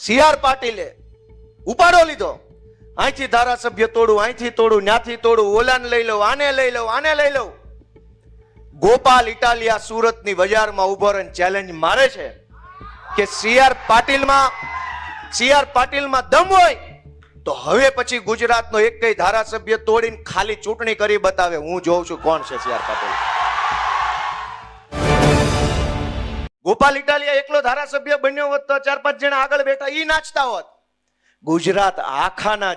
C R પાટીલે ઉપાડો લીધો. અહીંથી ધારાસભ્ય તોડું અહીંથી તોડું, ન્યાથી તોડું, ઓલાને લઈ લઉં, આને લઈ લઉં, આને લઈ લઉં. ગોપાલ ઇટાલિયા સુરતની બજારમાં ઊભો રહીને ચેલેન્જ મારે છે કે સી આર પાટીલમાં સી આર પાટીલમાં દમ હોય તો હવે પછી ગુજરાતનો એક કઈ ધારાસભ્ય તોડીને ખાલી ચૂંટણી કરી બતાવે. હું જોઉં છું કોણ છે સી આર પાટીલ. ગોપાલ ઇટાલિયા એકલો ધારાસભ્ય બન્યો હોત તો ચાર પાંચ જણા આગળ બેઠા એ નાચતા હોત. ગુજરાત આખાના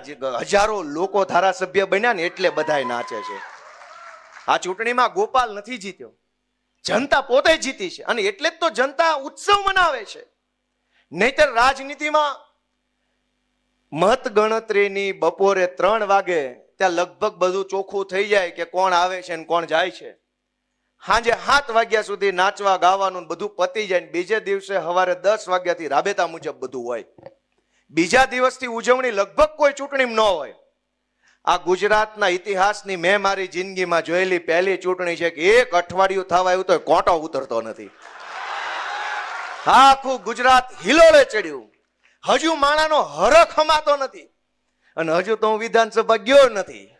હજારો લોકો ધારાસભ્ય બન્યા ને એટલે બધાય નાચે છે. આ ચૂંટણીમાં ગોપાલ નથી જીત્યો. જનતા પોતે જીતી છે અને એટલે જ તો જનતા ઉત્સવ મનાવે છે. નહીતર રાજનીતિમાં મત ગણતરીની બપોરે ત્રણ વાગે ત્યાં લગભગ બધું ચોખ્ખું થઈ જાય કે કોણ આવે છે ને કોણ જાય છે. સાંજે સાત વાગ્યા સુધી નાચવા, ગાવાનું બધું પતી જાય ને બીજે દિવસે સવારે દસ વાગ્યાથી રાબેતા મુજબ બધું હોય. બીજા દિવસથી ઉજવણી લગભગ કોઈ ચૂંટણી ન હોય. આ ગુજરાતના ઇતિહાસની મેં મારી જિંદગીમાં જોયેલી પહેલી ચૂંટણી છે કે એક અઠવાડિયું થવા આવ્યું તો કોટો ઉતરતો નથી. આખું ગુજરાત હિલોળે ચડ્યું. હજુ માણાનો હરખ હમાતો નથી. અને હજુ તો હું વિધાનસભા ગયો નથી.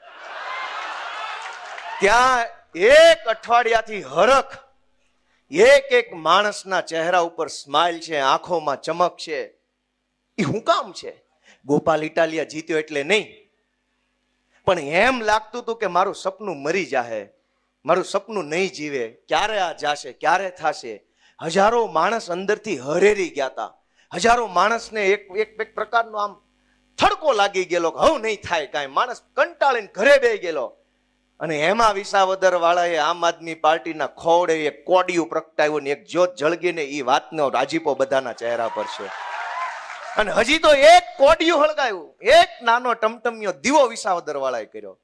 ત્યાં એક અઠવાડિયાથી હરખ. એક એક માણસના ચહેરા ઉપર સ્માઇલ છે, આંખોમાં ચમક છે. એ હું કામ છે? ગોપાલ ઇટાલિયા જીત્યો એટલે નહીં. પણ એમ લાગતું હતું કે મારું સપનું મરી જાહે. મારું સપનું નહીં જીવે. ક્યારે આ જાશે? ક્યારે થાશે? હજારો માણસ અંદરથી હરેરી ગયા હતા હજારો માણસને એક એક એક પ્રકારનો આમ થડકો લાગી ગયેલો કે હવ નહીં થાય કાંઈ. માણસ કંટાળીને ઘરે બેહી ગયેલો. અને એમાં વિસાવદર વાળાએ આમ આદમી પાર્ટીના ખોડે એક કોડિયું પ્રગટાવ્યું ને એક જ્યોત જળગીને એ વાતનો રાજીપો બધાના ચહેરા પર છે. અને હજી તો એક કોડિયું હળગાયું. એક નાનો ટમટમિયો દીવો વિસાવદર વાળાએ કર્યો.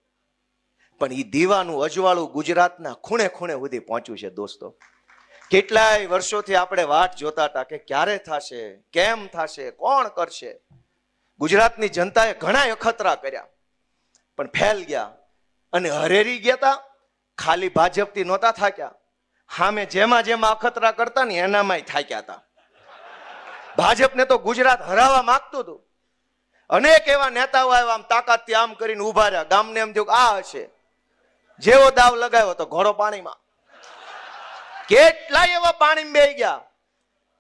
પણ એ દીવાનું અજવાળું ગુજરાતના ખૂણે ખૂણે સુધી પહોંચ્યું છે દોસ્તો. કેટલાય વર્ષોથી આપણે વાટ જોતા હતા કે ક્યારે થશે, કેમ થશે, કોણ કરશે? ગુજરાતની જનતાએ ઘણા અખતરા કર્યા. પણ ફેલ ગયા. અને હરેરી ગયા હતા ખાલી ભાજપથી નહોતા થાક્યા. સામે જેમાં જેમાં અખતરા કરતા ને એનામાંય થાક્યા હતા. ભાજપને તો ગુજરાત હરાવવા માંગતું હતું. અનેક એવા નેતાઓ આવ્યા, આમ તાકાતથી આમ કરીને ઊભા રહ્યા. ગામને એમ થયું આ હશે. જેવો દાવ લગાવ્યો તો ઘોડો પાણીમાં. કેટલાય એવા પાણી બે ગયા.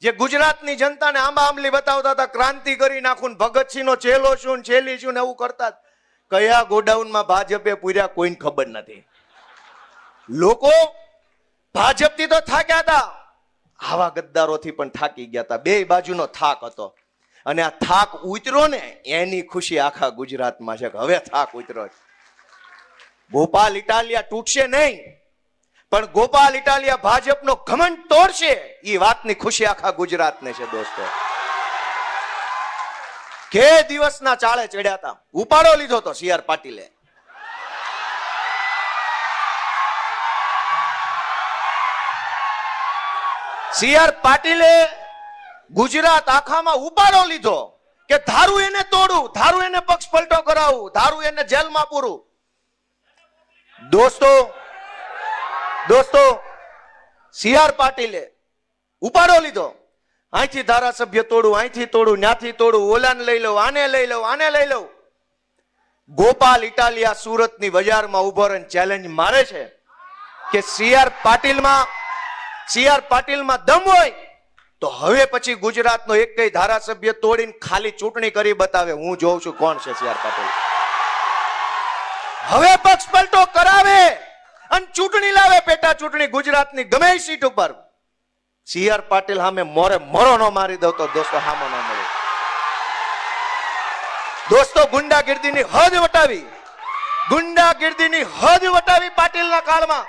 જે ગુજરાતની જનતાને આંબા આંબલી બતાવતા હતા, ક્રાંતિ કરી નાખું ભગતસિંહ નો ચેલો શું ચેલી શું ને એવું કરતા. કયા ગોડાઉનમાં ભાજપે પૂર્યા કોઈને ખબર નથી. લોકો ભાજપથી તો થાક્યા હતા. આવા ગદ્દારોથી પણ થાકી ગયા હતા. બે બાજુનો થાક હતો. અને આ થાક ઉતરો ને, એની ખુશી આખા ગુજરાતમાં છે કે હવે થાક ઉતરો ગોપાલ ઇટાલિયા તૂટશે નહીં. પણ ગોપાલ ઇટાલિયા ભાજપનો ઘમંડ તોડશે. એ વાતની ખુશી આખા ગુજરાતને છે, દોસ્તો. કે દિવસના ચાળે ચડ્યા હતા ઉપાડો લીધો તો સીઆર પાટીલે. સીઆર પાટીલે ગુજરાત આખામાં ઉપાડો લીધો કે ધારું એને તોડું, ધારું એને પક્ષ પલટો કરાવું, ધારું એને જેલમાં પૂરું. દોસ્તો દોસ્તો સીઆર પાટીલે ઉપાડો લીધો. અહીંથી ધારાસભ્ય તોડું અહીંથી તોડું, ન્યાથી તોડું, ઓલાને લઈ લઉં, આને લઈ લઉં, આને લઈ લઉં. ગોપાલ ઇટાલિયા સુરતની બજારમાં ઊભો રહીને ચેલેન્જ મારે છે કે સીઆર પાટીલમાં સીઆર પાટીલમાં દમ હોય તો હવે પછી ગુજરાતનો એક કઈ ધારાસભ્ય તોડીને ખાલી ચૂંટણી કરી બતાવે. હું જોઉં છું કોણ છે સીઆર પાટીલ. હવે પક્ષ પલટો કરાવે અને ચૂંટણી લાવે પેટા ચૂંટણી ગુજરાતની ગમે સીટ ઉપર. સીઆર પાટીલ સામે મોરે મોરો નો મારી દઉં તો દોસ્તો હામો ન મળે દોસ્તો ગુંડાગીર્દીની હદ વટાવી ગુંડાગીર્દીની હદ વટાવી પાટીલના કાળમાં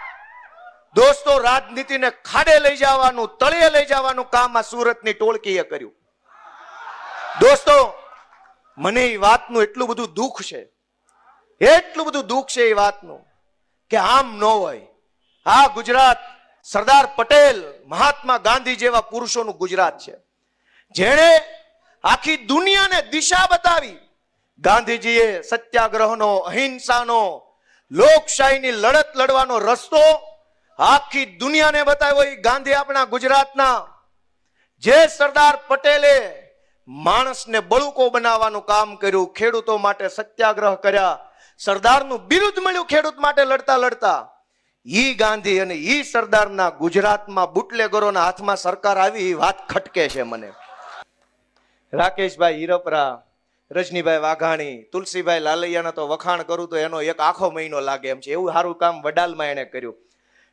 દોસ્તો રાજનીતિને ખાડે લઈ જવાનું તળિયે લઈ જવાનું કામ આ સુરતની ટોળકીએ કર્યું દોસ્તો મને એ વાતનું એટલું બધું દુઃખ છે, એટલું બધું દુઃખ છે એ વાતનું કે આમ ન હોય। આ ગુજરાત સરદાર પટેલ મહાત્મા ગાંધી જેવા પુરુષોનું ગુજરાત છે. જેણે આખી દુનિયાને દિશા બતાવી. ગાંધીજીએ સત્યાગ્રહનો, અહિંસાનો, લોકશાહીની લડત લડવાનો રસ્તો આખી દુનિયાને બતાવ્યો. એ ગાંધી આપણા ગુજરાતના. જે સરદાર પટેલે માણસને બળુકો બનાવવાનું કામ કર્યું, ખેડૂતો માટે સત્યાગ્રહ કર્યા, સરદારનું બિરુદ મળ્યું ખેડૂત માટે લડતા લડતા. ઈ ગાંધી અને ઈ સરદારના ગુજરાતમાં બુટલેગરોના હાથમાં સરકાર આવી એ વાત ખટકે છે મને. રાકેશભાઈ હીરપરા, રજનીભાઈ વાઘાણી, તુલસીભાઈ લાલૈયાના તો વખાણ કરું તો એનો એક આખો મહિનો લાગે એમ છે. એવું સારું કામ વડાલમાં એણે કર્યું.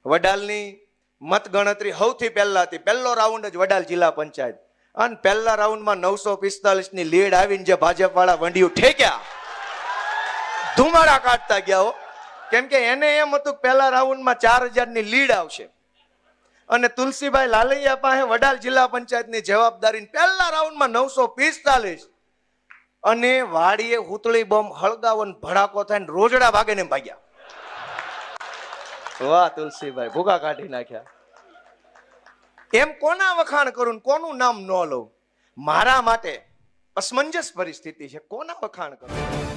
વડાલની મતગણતરી સૌથી પહેલા હતી. પહેલો રાઉન્ડ જ વડાલ જિલ્લા પંચાયત. અને પહેલા રાઉન્ડમાં નવસો પિસ્તાલીસની લીડ આવીને જે ભાજપ વાળા વંડિયું ઠેક્યા. ધુમાડા કાઢતા ગયા હો. કેમ કે એને એમ હતું પહેલા રાઉન્ડમાં ચાર હજારની લીડ આવશે. અને તુલસીભાઈ લાલૈયા પાસે વડાલ જિલ્લા પંચાયતની જવાબદારી પહેલા રાઉન્ડમાં નવસો પિસ્તાલીસ. અને વાડીએ હુતળી બોમ્બ હળગાવો ભડાકો થાય ને રોજડા ભાગે ને ભાગ્યા. વાહ તુલસીભાઈ ભૂગા કાઢી નાખ્યા. એમ કોના વખાણ કરું ને કોનું નામ ન લઉં? મારા માટે અસમંજસ પરિસ્થિતિ છે. કોના વખાણ કરું?